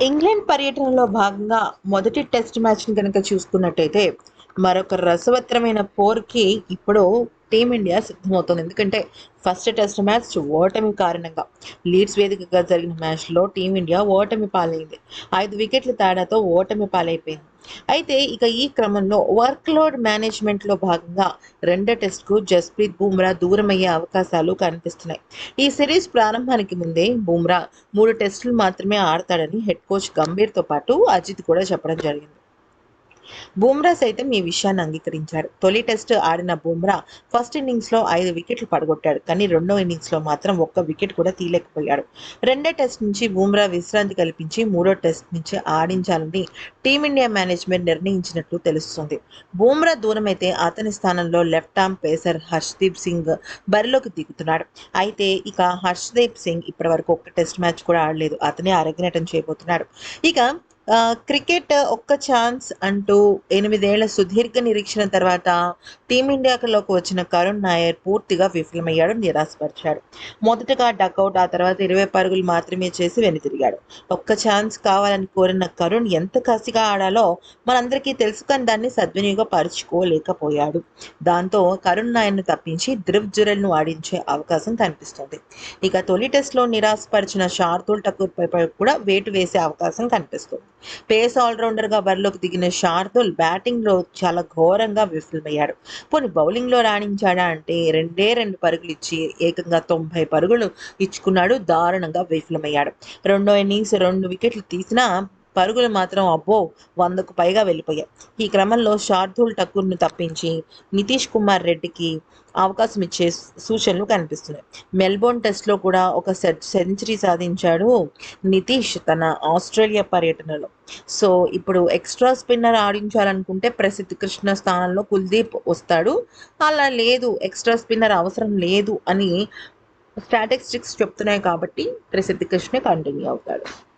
England పర్యటనలో భాగంగా మొదటి టెస్ట్ మ్యాచ్ని కనుక చూసుకున్నట్టయితే మరొక రసవత్తరమైన పోర్కి ఇప్పుడు టీమిండియా సిద్ధమవుతోంది. ఎందుకంటే ఫస్ట్ టెస్ట్ మ్యాచ్ ఓటమి కారణంగా లీడ్స్ వేదికగా జరిగిన మ్యాచ్లో టీమిండియా ఓటమి పాలైంది. ఐదు వికెట్ల తేడాతో ఓటమి పాలైపోయింది. అయితే ఇక ఈ క్రమంలో వర్క్ లోడ్ మేనేజ్మెంట్లో భాగంగా రెండో టెస్ట్కు జస్ప్రీత్ బూమ్రా దూరమయ్యే అవకాశాలు కనిపిస్తున్నాయి. ఈ సిరీస్ ప్రారంభానికి ముందే బూమ్రా మూడు టెస్టులు మాత్రమే ఆడతాడని హెడ్ కోచ్ గంభీర్తో పాటు అజిత్ కూడా చెప్పడం జరిగింది. బుమ్రా సైతం ఈ విషయాన్ని అంగీకరించాడు తొలి టెస్ట్ ఆడిన బుమ్రా ఫస్ట్ ఇన్నింగ్స్లో ఐదు వికెట్లు పడగొట్టాడు. కానీ రెండో ఇన్నింగ్స్లో మాత్రం ఒక్క వికెట్ కూడా తీయలేకపోయాడు. రెండో టెస్ట్ నుంచి బుమ్రా విశ్రాంతి కల్పించి మూడో టెస్ట్ నుంచి ఆడించాలని టీమిండియా మేనేజ్మెంట్ నిర్ణయించినట్లు తెలుస్తుంది. బుమ్రా దూరమైతే అతని స్థానంలో left arm pacer Harshdeep Singh బరిలోకి దిగుతున్నాడు. అయితే ఇక హర్షదీప్ సింగ్ ఇప్పటివరకు ఒక్క టెస్ట్ మ్యాచ్ కూడా ఆడలేదు. అతనే అరగనేటం చేయబోతున్నాడు. ఇక క్రికెట్ ఒక్క ఛాన్స్ అంటూ ఎనిమిదేళ్ళ సుదీర్ఘ నిరీక్షణ తర్వాత టీమిండియాలోకి వచ్చిన కరుణ్ నాయర్ పూర్తిగా విఫలమయ్యాడు నిరాశపరిచాడు. మొదటగా డకౌట్ ఆ తర్వాత ఇరవై పరుగులు మాత్రమే చేసి వెనుతిరిగాడు. ఒక్క ఛాన్స్ కావాలని కోరిన కరుణ్ ఎంత కసిగా ఆడాలో మనందరికీ తెలుసు కానీ దాన్ని సద్వినియోగపరుచుకోలేకపోయాడు. దాంతో కరుణ్ నాయర్ను తప్పించి ధ్రువ్ జురెల్ను ఆడించే అవకాశం కనిపిస్తుంది. ఇక తొలి టెస్ట్లో నిరాశపరిచిన షార్దుల్ ఠాకూర్ పై కూడా వేటు వేసే అవకాశం కనిపిస్తుంది. పేస్ ఆల్రౌండర్గా బరిలోకి దిగిన శార్దుల్ బ్యాటింగ్లో చాలా ఘోరంగా విఫలమయ్యాడు. పోనీ బౌలింగ్లో రాణించాడా అంటే రెండే రెండు పరుగులు ఇచ్చి ఏకంగా తొంభై పరుగులు ఇచ్చుకున్నాడు దారుణంగా విఫలమయ్యాడు. రెండో ఇన్నింగ్స్ రెండు వికెట్లు తీసినా పరుగులు మాత్రం అబ్బో వందకు పైగా వెళ్ళిపోయాయి. ఈ క్రమంలో శార్దూల్ ఠాకూర్ను తప్పించి నితీష్ కుమార్ రెడ్డికి అవకాశం ఇచ్చే సూచనలు కనిపిస్తున్నాయి. మెల్బోర్న్ టెస్ట్లో కూడా ఒక సె- సెంచరీ సాధించాడు నితీష్ తన ఆస్ట్రేలియా పర్యటనలో. సో ఇప్పుడు ఎక్స్ట్రా స్పిన్నర్ ఆడించాలనుకుంటే ప్రసిద్ధ కృష్ణ స్థానంలో కుల్దీప్ వస్తాడు. అలా లేదు ఎక్స్ట్రా స్పిన్నర్ అవసరం లేదు అని స్టాటిస్టిక్స్ చెప్తున్నాయి కాబట్టి ప్రసిద్ధ కృష్ణ కంటిన్యూ అవుతాడు.